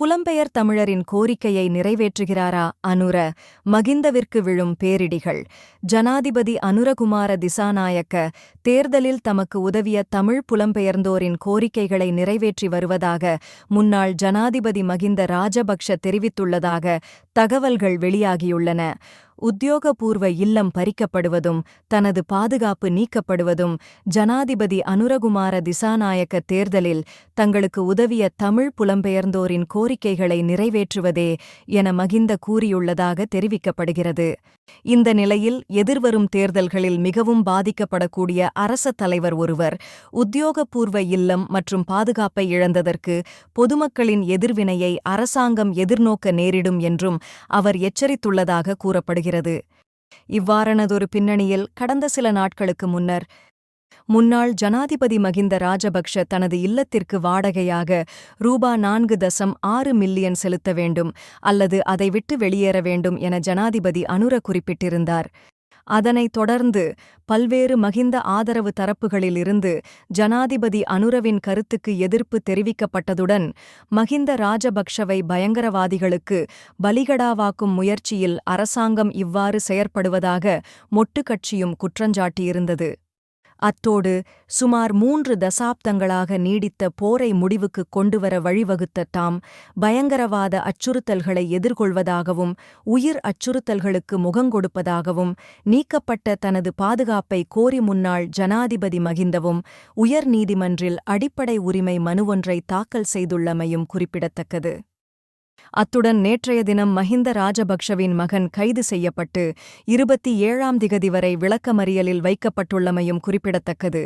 புலம்பெயர் தமிழரின் கோரிக்கையை நிறைவேற்றுகிறாரா அனுர? மகிந்தவிற்கு விழும் பேரிடிகள். ஜனாதிபதி அனுரகுமார திசாநாயக்க தேர்தலில் தமக்கு உதவிய தமிழ் புலம்பெயர்ந்தோரின் கோரிக்கைகளை நிறைவேற்றி வருவதாக முன்னாள் ஜனாதிபதி மகிந்த ராஜபக்ஷ தெரிவித்துள்ளதாக தகவல்கள் வெளியாகியுள்ளன. உத்தியோகபூர்வ இல்லம் பறிக்கப்படுவதும் தனது பாதுகாப்பு நீக்கப்படுவதும் ஜனாதிபதி அனுரகுமார திசாநாயக்க தேர்தலில் தங்களுக்கு உதவிய தமிழ் புலம்பெயர்ந்தோரின் கோரிக்கைகளை நிறைவேற்றுவதே என மகிந்த கூறியுள்ளதாக தெரிவிக்கப்படுகிறது. இந்த நிலையில் எதிர்வரும் தேர்தல்களில் மிகவும் பாதிக்கப்படக்கூடிய அரச தலைவர் ஒருவர் உத்தியோகபூர்வ இல்லம் மற்றும் பாதுகாப்பை இழந்ததற்கு பொதுமக்களின் எதிர்வினையை அரசாங்கம் எதிர்நோக்க நேரிடும் என்றும் அவர் எச்சரித்துள்ளதாக கூறப்படுகிறது. இவ்வாறானதொரு பின்னணியில் கடந்த சில நாட்களுக்கு முன்னர் முன்னாள் ஜனாதிபதி மகிந்த ராஜபக்ஷ தனது இல்லத்திற்கு வாடகையாக ரூபா நான்கு தசம் ஆறு மில்லியன் செலுத்த வேண்டும் அல்லது அதை விட்டு வெளியேற வேண்டும் என ஜனாதிபதி அனுர குறிப்பிட்டிருந்தார். அதனைத் தொடர்ந்து பல்வேறு மகிந்த ஆதரவு தரப்புகளிலிருந்து ஜனாதிபதி அனுரவின் கருத்துக்கு எதிர்ப்பு தெரிவிக்கப்பட்டதுடன் மகிந்த ராஜபக்ஷவை பயங்கரவாதிகளுக்கு பலிகடாவாக்கும் முயற்சியில் அரசாங்கம் இவ்வாறு செயற்படுவதாக மொட்டு கட்சியும் குற்றஞ்சாட்டியிருந்தது. அத்தோடு சுமார் மூன்று தசாப்தங்களாக நீடித்த போரை முடிவுக்கு கொண்டுவர வழிவகுத்த தாம் பயங்கரவாத அச்சுறுத்தல்களை எதிர்கொள்வதாகவும் உயிர் அச்சுறுத்தல்களுக்கு முகங்கொடுப்பதாகவும் நீக்கப்பட்ட தனது பாதுகாப்பை கோரி முன்னாள் ஜனாதிபதி மகிந்தவும் உயர்நீதிமன்றில் அடிப்படை உரிமை மனுவொன்றை தாக்கல் செய்துள்ளமையும் குறிப்பிடத்தக்கது. அத்துடன் நேற்றைய தினம் மஹிந்த ராஜபக்ஷவின் மகன் கைது செய்யப்பட்டு இருபத்தி ஏழாம் திகதி வரை விளக்கமறியலில் வைக்கப்பட்டுள்ளமையும் குறிப்பிடத்தக்கது.